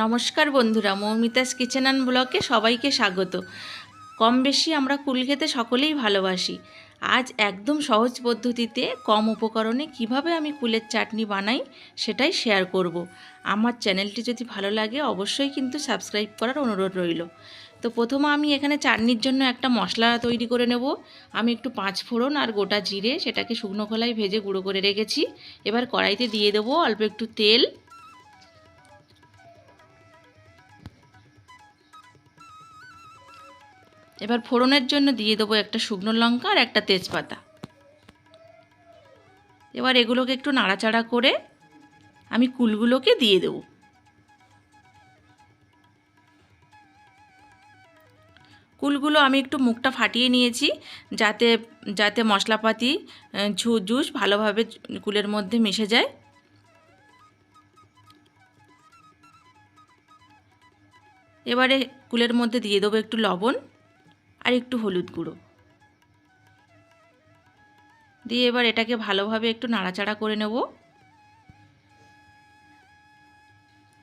নমস্কার বন্ধুরা, Moumita's kitchen and ব্লকে সবাইকে স্বাগত। কম বেশি আমরা কুল খেতে সকলেই ভালোবাসি। আজ একদম সহজ পদ্ধতিতে কম উপকরণে কীভাবে আমি কুলের চাটনি বানাই সেটাই শেয়ার করব। আমার চ্যানেলটি যদি ভালো লাগে, অবশ্যই কিন্তু সাবস্ক্রাইব করার অনুরোধ রইল। তো প্রথমে আমি এখানে চাটনির জন্য একটা মশলা তৈরি করে নেব। আমি একটু পাঁচ ফোড়ন আর গোটা জিরে, সেটাকে শুকনো খোলায় ভেজে গুঁড়ো করে রেখেছি। এবার কড়াইতে দিয়ে দেবো অল্প একটু তেল। এবার ফোড়নের জন্য দিয়ে দেবো একটা শুকনো লঙ্কা আর একটা তেজপাতা। এবার এগুলোকে একটু নাড়াচাড়া করে আমি কুলগুলোকে দিয়ে দেবো। কুলগুলো আমি একটু মুখটা ফাটিয়ে নিয়েছি, যাতে যাতে মশলাপাতি ঝু, জুস ভালোভাবে কুলের মধ্যে মিশে যায়। এবারে কুলের মধ্যে দিয়ে দেবো একটু লবণ। আর একটু হলুদ গুঁড়ো। দিয়ে এবার এটাকে ভালোভাবে একটু নাড়াচাড়া করে নেব।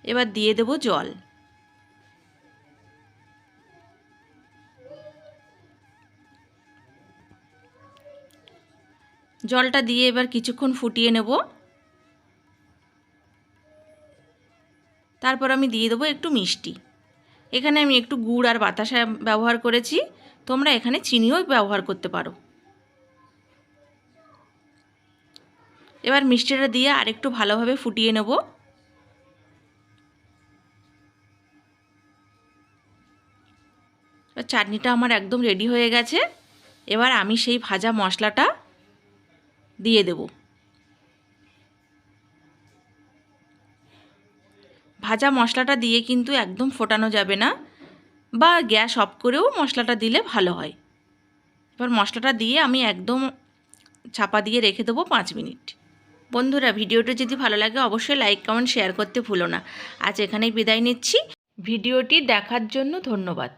এবার দিয়ে দেব জল। জলটা দিয়ে এবার কিছুক্ষণ ফুটিয়ে নেব। তারপর আমি দিয়ে দেবো একটু মিষ্টি। এখানে আমি একটু গুড় আর বাতাসা ব্যবহার করেছি। তোমরা এখানে চিনিও ব্যবহার করতে পারো। এবার মিষ্টিটা দিয়ে আরেকটু ভালোভাবে ফুটিয়ে নেব। চাটনিটা আমার একদম রেডি হয়ে গেছে। এবার আমি সেই ভাজা মশলাটা দিয়ে দেব। ভাজা মশলাটা দিয়ে কিন্তু একদম ফোটানো যাবে না বা গ্যাস অফ করেও মশলাটা দিলে ভালো হয়। এবার মশলাটা দিয়ে আমি একদম ছাপা দিয়ে রেখে দেবো পাঁচ মিনিট। বন্ধুরা, ভিডিওটা যদি ভালো লাগে অবশ্যই লাইক, কমেন্ট শেয়ার করতে ভুলো না। আজ এখানেই বিদায় নিচ্ছি। ভিডিওটি দেখার জন্য ধন্যবাদ।